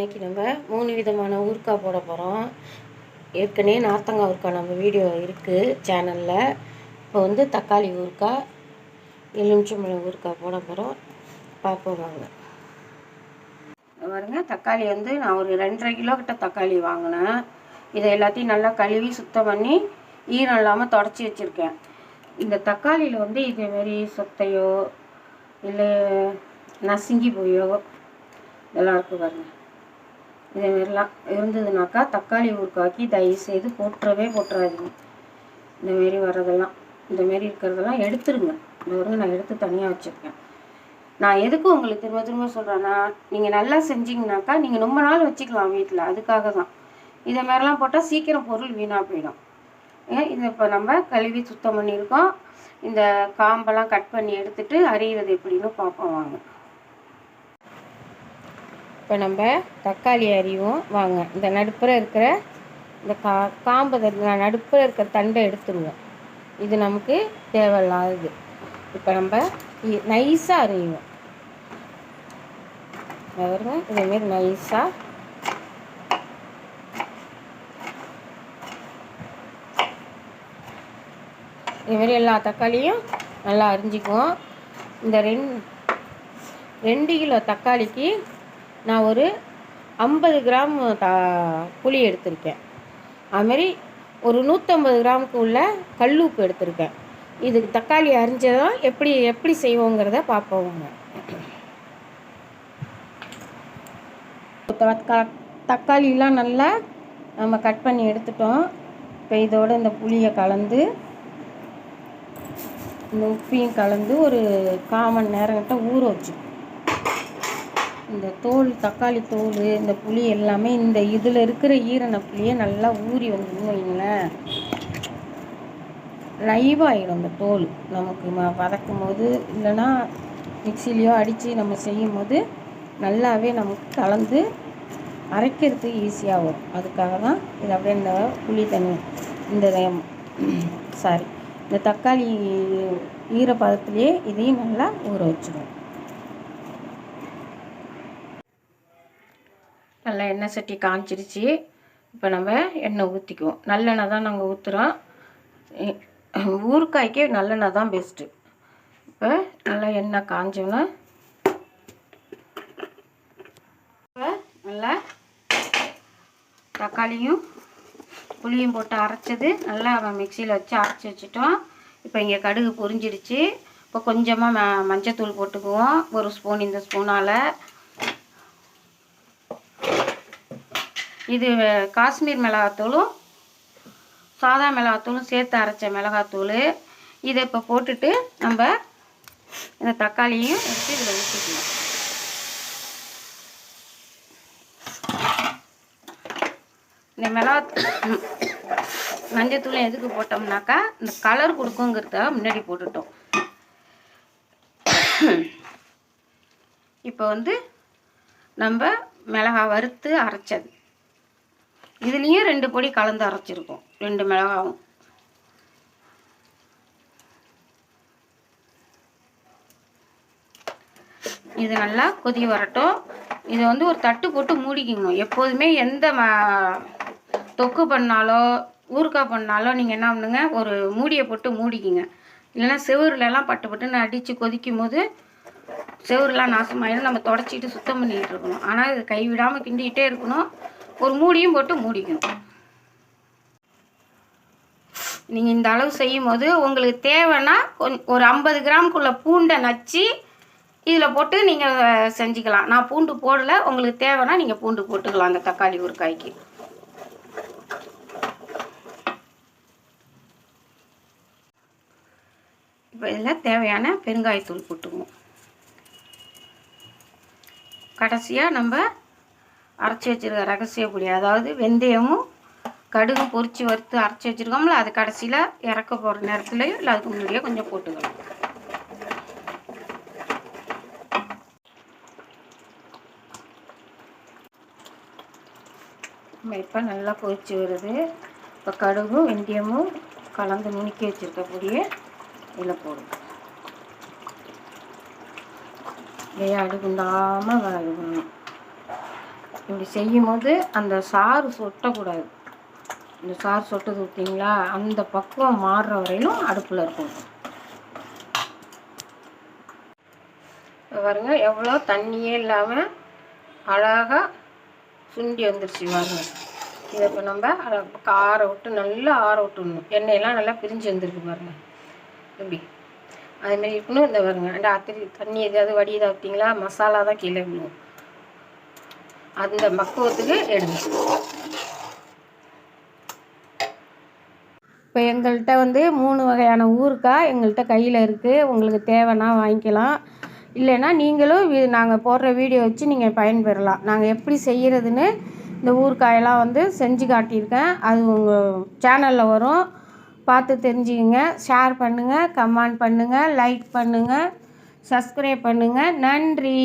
இன்றைக்கி நம்ம மூணு விதமான ஊறுக்காய் போட போகிறோம் ஏற்கனவே நார்த்தங்காய் ஊறுக்காய் நம்ம வீடியோ இருக்குது சேனலில். இப்போ வந்து தக்காளி ஊறுக்காய் எலுமிச்சம்பழம் ஊறுக்காய் போட போகிறோம் பார்ப்போம் வாங்க. பாருங்க தக்காளி வந்து நான் ஒரு ரெண்டரை கிலோ கிட்ட தக்காளி வாங்கினேன். இதை எல்லாத்தையும் நல்லா கழுவி சுத்தம் பண்ணி ஈரம் இல்லாமல் தொடச்சி வச்சுருக்கேன். இந்த தக்காளியில் வந்து இதேமாரி சொத்தையோ இல்லை நசுங்கி போயோ இதெல்லாம் இருக்கு பாருங்க இதேமாரிலாம் இருந்ததுனாக்கா தக்காளி ஊறுக்காக்கி தயவு செய்து போட்டுறவே போட்டுறாதீங்க இந்தமாரி வர்றதெல்லாம் இந்தமாரி இருக்கிறதெல்லாம் எடுத்துருங்க. இந்த பாருங்க நான் எடுத்து தனியாக வச்சுருக்கேன். நான் எதுக்கு உங்களுக்கு திரும்ப திரும்ப சொல்கிறேன்னா நீங்கள் நல்லா செஞ்சீங்கனாக்கா நீங்கள் ரொம்ப நாள் வச்சுக்கலாம் வீட்டில் அதுக்காக தான் இதை மாதிரிலாம் போட்டால் சீக்கிரம் பொருள் வீணாக போயிடும். ஏன் இதை இப்போ நம்ம கழுவி சுத்தம் பண்ணியிருக்கோம். இந்த காம்பெல்லாம் கட் பண்ணி எடுத்துட்டு அரியிறது எப்படின்னு பார்ப்போம் வாங்க. இப்போ நம்ம தக்காளி அறிவோம் வாங்க இந்த நடுப்புற இருக்கிற இந்த கா காம்பு நடுப்புற இருக்கிற தண்டை எடுத்துருவோம். இது நமக்கு தேவையில்லாதது. இப்போ நம்ம நைஸாக அறிவோம் பாருங்க இதேமாரி நைஸாக இதுமாரி எல்லா தக்காளியும் நல்லா அரிஞ்சிக்குவோம். இந்த ரெண் ரெண்டு கிலோ தக்காளிக்கு நான் ஒரு ஐம்பது கிராம் த புளி எடுத்திருக்கேன். அதுமாரி ஒரு நூற்றம்பது கிராமுக்கு உள்ள கல் உப்பு எடுத்திருக்கேன். இதுக்கு தக்காளி அரிஞ்சதும் எப்படி எப்படி செய்வோங்கிறத பார்ப்போங்க. தக்காளிலாம் நல்லா நம்ம கட் பண்ணி எடுத்துட்டோம். இப்போ இதோட இந்த புளியை கலந்து இந்த உப்பையும் கலந்து ஒரு கால் நேரங்கிட்ட ஊற வச்சு இந்த தோல் தக்காளி தோல் இந்த புளி எல்லாமே இந்த இதில் இருக்கிற ஈரண புளியை நல்லா ஊறி வந்துன்னு வைங்களேன். லைவாகிடும் அந்த தோல். நமக்கு ம வதக்கும் போது இல்லைன்னா மிக்சிலையோ அடித்து நம்ம செய்யும் போது நல்லாவே நமக்கு கலந்து அரைக்கிறதுக்கு ஈஸியாக வரும். அதுக்காக தான் இது அப்படியே இந்த புளி தண்ணி இந்த சாரி இந்த தக்காளி ஈரப்பதத்துலேயே இதையும் நல்லா ஊற வச்சுருவோம் நல்லா எண்ணெய் சட்டி காஞ்சிருச்சு. இப்போ நம்ம எண்ணெய் ஊற்றிக்குவோம் நல்லெண்ணெய் தான் நாங்கள் ஊற்றுறோம் ஊறுகாய்க்கு நல்லெண்ணெய் தான் பெஸ்ட்டு இப்போ நல்லா எண்ணெய் காஞ்சோன்னா இப்போ நல்லா தக்காளியும் புளியும் போட்டு அரைச்சது நல்லா மிக்சியில் வச்சு அரைச்சி வச்சுட்டோம். இப்போ இங்கே கடுகு பொரிஞ்சிடுச்சு இப்போ கொஞ்சமாக ம மஞ்சத்தூள் போட்டுக்குவோம். ஒரு ஸ்பூன் இந்த ஸ்பூனால். இது காஷ்மீர் மிளகாத்தூளும் சாதா மிளகாத்தூளும் சேர்த்து அரைச்ச மிளகாத்தூள். இதை இப்போ போட்டுட்டு நம்ம இந்த தக்காளியும் எடுத்து இதில் ஊற்றிக்கணும் இந்த மிளகா மஞ்சத்தூள் எதுக்கு போட்டோம்னாக்கா இந்த கலர் கொடுக்குங்கிறத முன்னாடி போட்டுட்டோம். இப்போ வந்து நம்ம மிளகா வறுத்து அரைச்சது. இதுலேயும் ரெண்டு பொடி கலந்து அரைச்சிருக்கோம். ரெண்டு மிளகாவும். இது நல்லா கொதி வரட்டும். இதை வந்து ஒரு தட்டு போட்டு மூடிக்கிங்க. எப்போதுமே எந்த ம தொக்கு பண்ணாலோ ஊறுகாய் பண்ணாலோ நீங்கள் என்ன பண்ணுங்க ஒரு மூடியை போட்டு மூடிக்கிங்க. இல்லைன்னா செவுருலலாம் பட்டு பட்டுன்னு அடித்து கொதிக்கும் போது செவுருலாம் நாசமாயிடும் நம்ம தொடச்சிட்டு சுத்தம் பண்ணிக்கிட்டு இருக்கணும். ஆனால் இது கைவிடாமல் கிண்டிக்கிட்டே இருக்கணும். ஒரு மூடியும் போட்டு மூடிக்கணும். நீங்கள் இந்த அளவு செய்யும் போது உங்களுக்கு தேவைன்னா கொஞ்ச ஒரு ஐம்பது கிராம்குள்ளே பூண்டை நச்சு இதில் போட்டு நீங்கள் செஞ்சுக்கலாம். நான் பூண்டு போடல. உங்களுக்கு தேவைன்னா நீங்கள் பூண்டு போட்டுக்கலாம் அந்த தக்காளி ஊறுகாய்க்கு இப்போ இதில் தேவையான பெருங்காயத்தூள் போட்டுக்குவோம். கடைசியாக நம்ம அரைச்சி வச்சிருக்க ரகசிய பொடி அதாவது வெந்தயமும் கடுகு பொரித்து வறுத்து அரைச்சி வச்சுருக்கோம்ல அது கடைசியில் இறக்க போகிற நேரத்துலையும் இல்லை அதுக்கு முன்னாடியே கொஞ்சம் போட்டுக்கலாம். நம்ம இப்போ நல்லா கொதிச்சு வருது. இப்போ கடுகும் வெந்தயமும் கலந்து நுணுக்கி வச்சுருக்க பொடியை இதில் போடுங்க அப்படியே அடுகுண்டாமல் வளர்க்கணும் இப்படி செய்யும் போது அந்த சாறு சொட்டக்கூடாது. இந்த சாறு சொட்டது விட்டிங்களா? அந்த பக்குவம் மாறுற வரையிலும் அடுப்பில் இருக்கும் பாருங்கள் பாருங்க எவ்வளோ தண்ணியே இல்லாமல் அழகாக சுண்டி வந்துருச்சு பாருங்க. இதை இப்போ நம்ம அழகா ஆற விட்டு நல்லா ஆற விட்டுடணும். எண்ணெயெல்லாம் நல்லா பிரிஞ்சு வந்திருக்கு பாருங்க. இப்படி அதுமாரி இருக்கணும். இந்த பாருங்க ரெண்டு அத்திரி தண்ணி எதாவது வடியுதா விட்டிங்களா? மசாலா தான் கீழே விழுவும். அந்த மக்குவத்துக்கு எடுங்க. இப்போ எங்கள்கிட்ட வந்து மூணு வகையான ஊறுகாய் எங்கள்கிட்ட கையில் இருக்குது உங்களுக்கு தேவைன்னா வாங்கிக்கலாம். இல்லைன்னா நீங்களும் நாங்கள் போடுற வீடியோ வச்சு நீங்கள் பயன்பெறலாம். நாங்கள் எப்படி செய்கிறதுன்னு இந்த ஊறுகாயெல்லாம் வந்து செஞ்சு காட்டியிருக்கேன். அது உங்கள் சேனலில் வரும். பார்த்து தெரிஞ்சுக்கங்க. ஷேர் பண்ணுங்கள் கமெண்ட் பண்ணுங்கள் லைக் பண்ணுங்கள் சப்ஸ்கிரைப் பண்ணுங்கள் நன்றி.